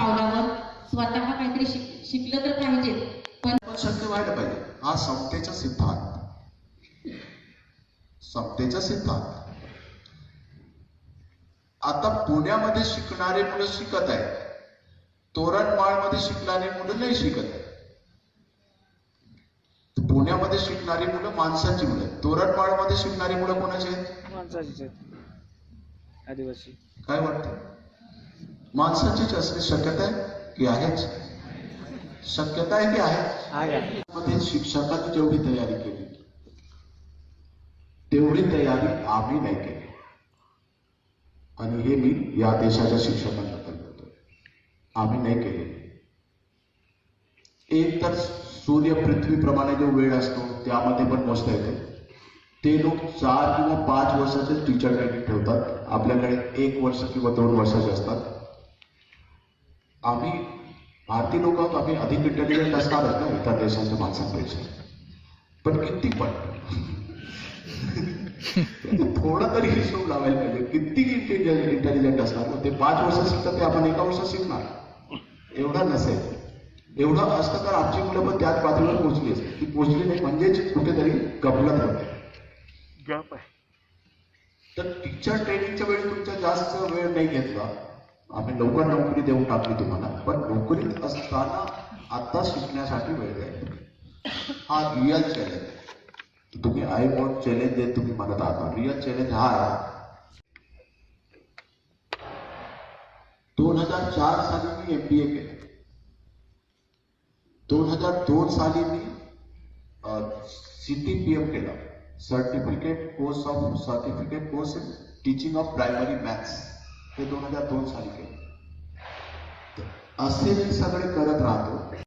पावलावर स्वतः काहीतरी शिक शिकलं तर पाहिजे. पण शक्य व्हायला पाहिजे. हा समतेचा सिद्धांत. समतेचा सिद्धांत. आता पुण्यामध्ये शिकणारे मुलं शिकत आहेत. तोरणमाळमध्ये शिकणारी मुलं नाही शिकत आहेत. पुण्यामध्ये शिकणारी मुलं माणसाची मुलं आहेत. तोरणमाळमध्ये शिकणारी मुलं कोणाची आहेत? माणसाचीच आहेत. आदिवासी. काय वाटतं? माणसाचीच असणे शक्यता आहे की आहेच? शक्यता आहे की आहे? मध्ये शिक्षकांनी जेवढी तयारी केली तेवढी तयारी आम्ही नाही केली. आणि हे मी या देशाच्या शिक्षकांबद्दल बोलतोय. आम्ही नाही केले. एक तर सूर्य पृथ्वीप्रमाणे जो वेळ असतो त्यामध्ये पण मोजता येते ते. लोक चार किंवा पाच वर्षाचे टीचर ट्रेनिंग ठेवतात. आपल्याकडे एक वर्ष किंवा दोन वर्षाचे असतात. आम्ही भारतीय लोक आहोत आम्ही अधिक इंटेलिजंट असणारच ना? इतर देशाच्या माणसांपेक्षा. पण किती पण. थोडा तरी हिशोब लावायला पाहिजे. किती इंटेलिजंट असणार मग ते पाच वर्ष शिकतात ते आपण एका वर्षात शिकणार. एवढा नसेल. एवढं असतं तर आमची मुलं पण त्याच पातळीवर पोहोचली असते ती पोहोचली नाही म्हणजेच कुठेतरी गफलत होते तर टीचर ट्रेनिंगच्या वेळी तुमचा जास्त वेळ नाही घेतला. आम्ही लवकर नोकरी देऊन टाकली तुम्हाला. पण नोकरीत असताना आता शिकण्यासाठी वेळ द्यायचा हा रिअल चॅलेंज तुम्ही आय वॉन्ट चॅलेंज जे तुम्ही म्हणत आहात. रिअल चॅलेंज हा आहे. दोन हज़ार चार साली मी एम बी ए केलं. दोन हज़ार दोन साली मी सी टी पी एम केलं. Certificate course of certificate course in teaching of primary maths हे दोन हजार दोन साली केलं. असे मी सगळे करत राहतो.